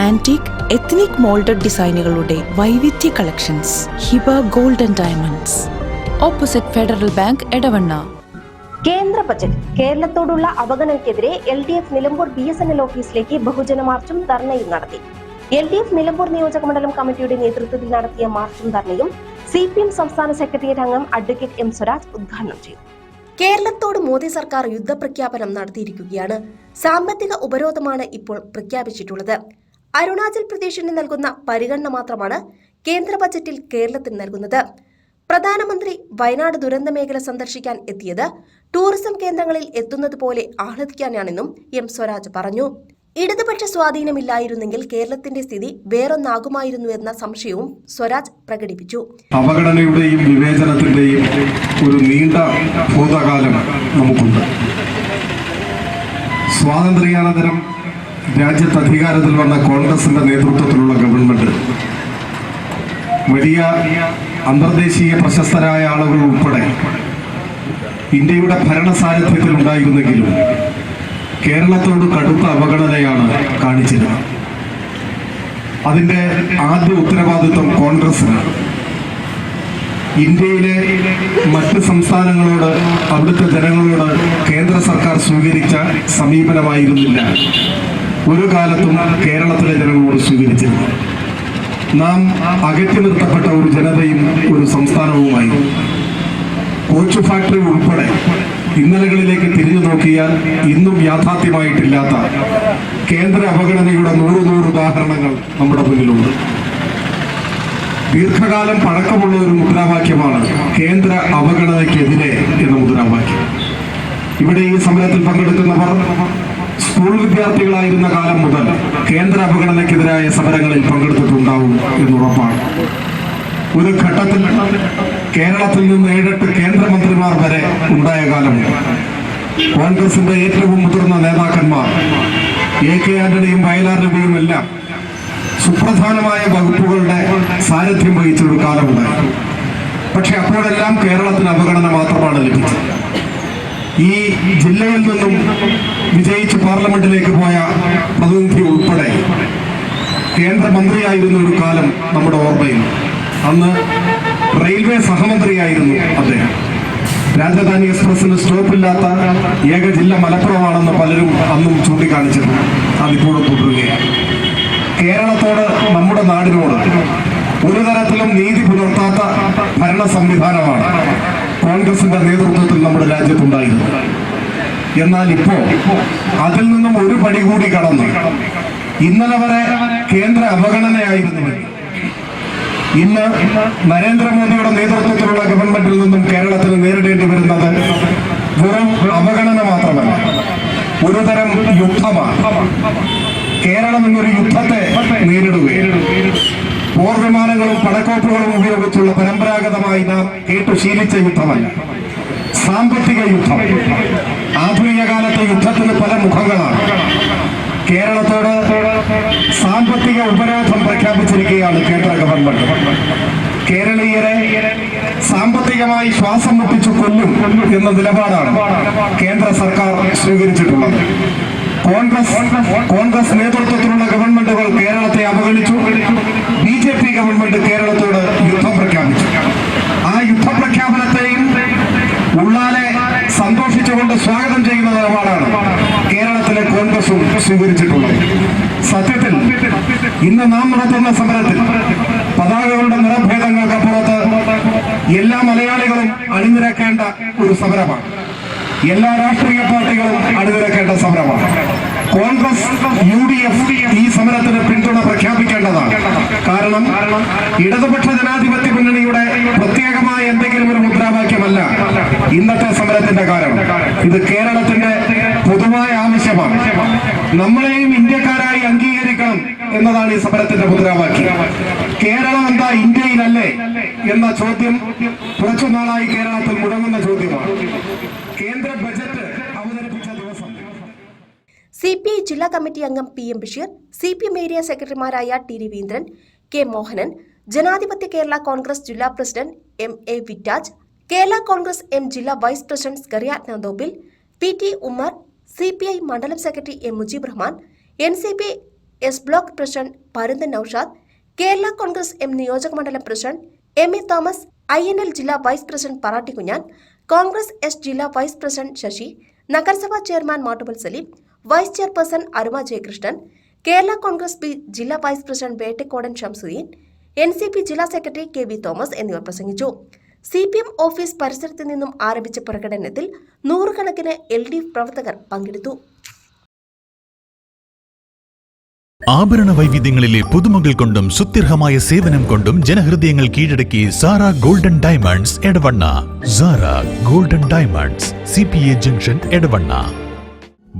Antique ethnic moulded ഡിസൈനുകളുടെ വൈവിധ്യ collections Hiba golden diamonds opposite federal bank Edavanna കേന്ദ്ര budget കേരളത്തോടുള്ള അവഗണനയ്ക്കെതിരെ L D F Nilambur B S N L ഓഫീസിലേക്ക് ബഹുജന മാർച്ചും ധർണയും നടത്തി. എൽ ഡി എഫ് നിലമ്പൂർ നിയോജക മണ്ഡലം കമ്മിറ്റിയുടെ നേതൃത്വത്തിൽ നടത്തിയ മാർച്ചും ധർണയും സി പി എം സംസ്ഥാന സെക്രട്ടേറിയറ്റ് അംഗം അഡ്വക്കേറ്റ് എം സ്വരാജ് ഉദ്ഘാടനം ചെയ്തു. കേരളത്തോട് മോദി സർക്കാർ യുദ്ധപ്രഖ്യാപനം നടത്തിയിരിക്കുകയാണ്. സാമ്പത്തിക ഉപരോധമാണ് ഇപ്പോൾ പ്രഖ്യാപിച്ചിട്ടുള്ളത്. അരുണാചൽ പ്രദേശിന് നൽകുന്ന പരിഗണന മാത്രമാണ് കേന്ദ്ര ബജറ്റിൽ കേരളത്തിന് നൽകുന്നത്. പ്രധാനമന്ത്രി വയനാട് ദുരന്ത മേഖല സന്ദർശിക്കാൻ എത്തിയത് ടൂറിസം കേന്ദ്രങ്ങളിൽ എത്തുന്നത് പോലെ ആഹ്ലാദിക്കാനാണെന്നും എം സ്വരാജ് പറഞ്ഞു. ഇടതുപക്ഷ സ്വാധീനമില്ലായിരുന്നെങ്കിൽ കേരളത്തിന്റെ സ്ഥിതി വേറൊന്നാകുമായിരുന്നു എന്ന സംശയവും സ്വരാജ് പ്രകടിപ്പിച്ചു. അവഗണനയുടെയും വിവേചനത്തിന്റെയും ഒരു നീണ്ട ഭൂതകാലം നമുക്കുണ്ട്. സ്വാതന്ത്ര്യാനന്തരം രാജ്യത്ത് അധികാരത്തിൽ വന്ന കോൺഗ്രസിന്റെ നേതൃത്വത്തിലുള്ള ഗവൺമെന്റ് വലിയ അന്തർദേശീയ പ്രശസ്തരായ ആളുകൾ ഉൾപ്പെടെ ഇന്ത്യയുടെ ഭരണസാരഥ്യത്തിൽ ഉണ്ടായിരുന്നെങ്കിലും കേരളത്തോട് കടുത്ത അവഗണനയാണ് കാണിച്ചത് അതിന്റെ ആദ്യ ഉത്തരവാദിത്വം കോൺഗ്രസിനാണ് ഇന്ത്യയിലെ മറ്റ് സംസ്ഥാനങ്ങളോട് അവിടുത്തെ ജനങ്ങളോട് കേന്ദ്ര സർക്കാർ സ്വീകരിച്ച സമീപനമായിരുന്നില്ല. ഒരു കാലത്തും കേരളത്തിലെ ജനങ്ങളോട് സ്വീകരിച്ചില്ല. നാം അകറ്റി നിർത്തപ്പെട്ട ഒരു ജനതയും ഒരു സംസ്ഥാനവുമായി. കോച്ച് ഫാക്ടറി ഉൾപ്പെടെ ഇന്നലകളിലേക്ക് തിരിഞ്ഞു നോക്കിയാൽ ഇന്നും യാഥാർത്ഥ്യമായിട്ടില്ലാത്ത കേന്ദ്ര അവഗണനയുടെ നൂറ് നൂറ് ഉദാഹരണങ്ങൾ നമ്മുടെ മുന്നിലുണ്ട്. ദീർഘകാലം പഴക്കമുള്ള ഒരു മുദ്രാവാക്യമാണ് കേന്ദ്ര അവഗണനയ്ക്കെതിരെ എന്ന മുദ്രാവാക്യം. ഇവിടെ ഈ സമരത്തിൽ പങ്കെടുക്കുന്നവർ സ്കൂൾ വിദ്യാർത്ഥികളായിരുന്ന കാലം മുതൽ കേന്ദ്ര അവഗണനയ്ക്കെതിരായ സമരങ്ങളിൽ പങ്കെടുത്തിട്ടുണ്ടാവും എന്നുറപ്പാണ്. ഒരു ഘട്ടത്തിൽ കേരളത്തിൽ നിന്ന് ഏഴെട്ട് കേന്ദ്രമന്ത്രിമാർ വരെ ഉണ്ടായ കാലം. കോൺഗ്രസിന്റെ ഏറ്റവും മുതിർന്ന നേതാക്കന്മാർ എ കെ ആന്റണിയും വയലാർ രവിയും എല്ലാം സുപ്രധാനമായ വകുപ്പുകളുടെ സാരഥ്യം വഹിച്ചൊരു കാലമുണ്ടായി പക്ഷെ അപ്പോഴെല്ലാം കേരളത്തിന് അവഗണന മാത്രമാണ് ലഭിച്ചത്. ഈ ജില്ലയിൽ നിന്നും വിജയിച്ച് പാർലമെന്റിലേക്ക് പോയ പ്രതിനിധി ഉൾപ്പെടെ കേന്ദ്രമന്ത്രിയായിരുന്ന ഒരു കാലം നമ്മുടെ ഓർമ്മയിൽ. അന്ന് റെയിൽവേ സഹമന്ത്രിയായിരുന്നു അദ്ദേഹം. രാജധാനി എക്സ്പ്രസിന് സ്റ്റോപ്പില്ലാത്ത ഏക ജില്ല മലപ്പുറമാണെന്ന് പലരും അന്നും ചൂണ്ടിക്കാണിച്ചിരുന്നു. അതിപ്പോഴും തുടരുകയാണ്. കേരളത്തോട് നമ്മുടെ നാടിനോട് ഒരു തരത്തിലും നീതി പുലർത്താത്ത ഭരണ സംവിധാനമാണ് കോൺഗ്രസിന്റെ നേതൃത്വത്തിൽ നമ്മുടെ രാജ്യത്തുണ്ടായിരുന്നു എന്നാൽ ഇപ്പോ അതിൽ നിന്നും ഒരു പടി കൂടി കടന്നു. ഇന്നലെ വരെ കേന്ദ്ര അവഗണനയായിരുന്നു. ഇന്ന് നരേന്ദ്രമോദിയുടെ നേതൃത്വത്തിലുള്ള ഗവൺമെന്റിൽ നിന്നും കേരളത്തിൽ നേരിടേണ്ടി വരുന്നത് വെറും അവഗണന മാത്രമല്ല. ഒരുതരം യുദ്ധമാണ്. കേരളം എന്നൊരു യുദ്ധത്തെ നേരിടുകയാണ്. പോർ വിമാനങ്ങളും പടക്കോപ്പുകളും ഉപയോഗിച്ചുള്ള പരമ്പരാഗതമായി നാം കേട്ടു ശീലിച്ച യുദ്ധമല്ല. സാമ്പത്തിക യുദ്ധം. ആധുനിക കാലത്തെ യുദ്ധത്തിന് പല മുഖങ്ങളാണ്. കേരളത്തോട് സാമ്പത്തിക ഉപരോധം പ്രഖ്യാപിച്ചിരിക്കുകയാണ് കേന്ദ്ര ഗവൺമെന്റ്. കേരളീയരെ സാമ്പത്തികമായി ശ്വാസം മുട്ടിച്ചു കൊല്ലും എന്ന നിലപാടാണ് കേന്ദ്ര സർക്കാർ സ്വീകരിച്ചിട്ടുള്ളത്. കോൺഗ്രസ് കോൺഗ്രസ് നേതൃത്വത്തിലുള്ള ഗവൺമെന്റുകൾ കേരളത്തെ അവഗണിച്ചു. ബി ജെ പി ഗവൺമെന്റ് കേരളത്തോട് യുദ്ധം പ്രഖ്യാപിച്ചു. ആ യുദ്ധ പ്രഖ്യാപനത്തെയും ഉള്ളാലെ സന്തോഷിച്ചുകൊണ്ട് സ്വാഗതം ചെയ്യുന്ന നിലപാടാണ് കേരളത്തിലെ കോൺഗ്രസും സ്വീകരിച്ചിട്ടുള്ളത്. സത്യത്തിൽ ഇന്ന് നാം നടത്തുന്ന സമരത്തിൽ പതാകകളുടെ നിറഭേദങ്ങൾക്കപ്പുറത്ത് എല്ലാ മലയാളികളും അണിനിരക്കേണ്ട ഒരു സമരമാണ്. എല്ലാ രാഷ്ട്രീയ പാർട്ടികളും അണിനിരക്കേണ്ട സമരമാണ്. കോൺഗ്രസ് യു ഡി എഫ് ഈ സമരത്തിന് പിന്തുണ പ്രഖ്യാപിക്കേണ്ടതാണ് കാരണം ഇടതുപക്ഷ ജനാധിപത്യ മുന്നണിയുടെ പ്രത്യേകമായ എന്തെങ്കിലും ഒരു മുദ്രാവാക്യമല്ല ഇന്നത്തെ സമരത്തിന്റെ കാരണം. ഇത് കേരളത്തിന്റെ പൊതുവായ ആവശ്യമാണ്. നമ്മളെയും ഇന്ത്യക്കാരായി അംഗീകരിക്കണം എന്നതാണ് ഈ സമരത്തിന്റെ മുദ്രാവാക്യം. കേരളം എന്താ ഇന്ത്യയിലല്ലേ എന്ന ചോദ്യം കുറച്ചു നാളായി കേരളത്തിൽ മുടങ്ങുന്ന ചോദ്യമാണ്. കേന്ദ്ര ബജറ്റ് ദിവസം. സി പി ഐ ജില്ലാ കമ്മിറ്റി അംഗം P M Basheer C P M area സെക്രട്ടറിമാരായ ടി രവീന്ദ്രൻ കെ മോഹനൻ ജനാധിപത്യ കേരള കോൺഗ്രസ് ജില്ലാ പ്രസിഡന്റ് എം എ വിറ്റാജ് കേരള കോൺഗ്രസ് എം ജില്ലാ vice president Skaria P T Ummer C P I മണ്ഡലം secretary M Mujeeb Rahman N C P S block president Parunthan Naushad Kerala Congress M നിയോജക മണ്ഡലം president M A Thomas I N L ജില്ലാ vice president Parattikunjan Congress S ജില്ലാ vice president Sasi നഗരസഭാ chairman Mattummal Saleem vice chairperson Aruma Jayakrishnan Kerala Congress B ജില്ലാ vice president Vettakodan Shamsuddin N C P ജില്ലാ secretary K V Thomas എന്നിവർ പ്രസംഗിച്ചു. C P M office പരിസരത്ത് നിന്നും ആരംഭിച്ച പ്രകടനത്തിൽ നൂറുകണക്കിന് എൽ ഡി എഫ് പ്രവർത്തകർ പങ്കെടുത്തു. ആഭരണ വൈവിധ്യങ്ങളിലെ പുതുമകൾ കൊണ്ടും സുത്യർഹമായ സേവനം കൊണ്ടും ജനഹൃദയങ്ങൾ കീഴടക്കി Sara golden diamonds Edavanna. Sara golden diamonds C junction Edavanna.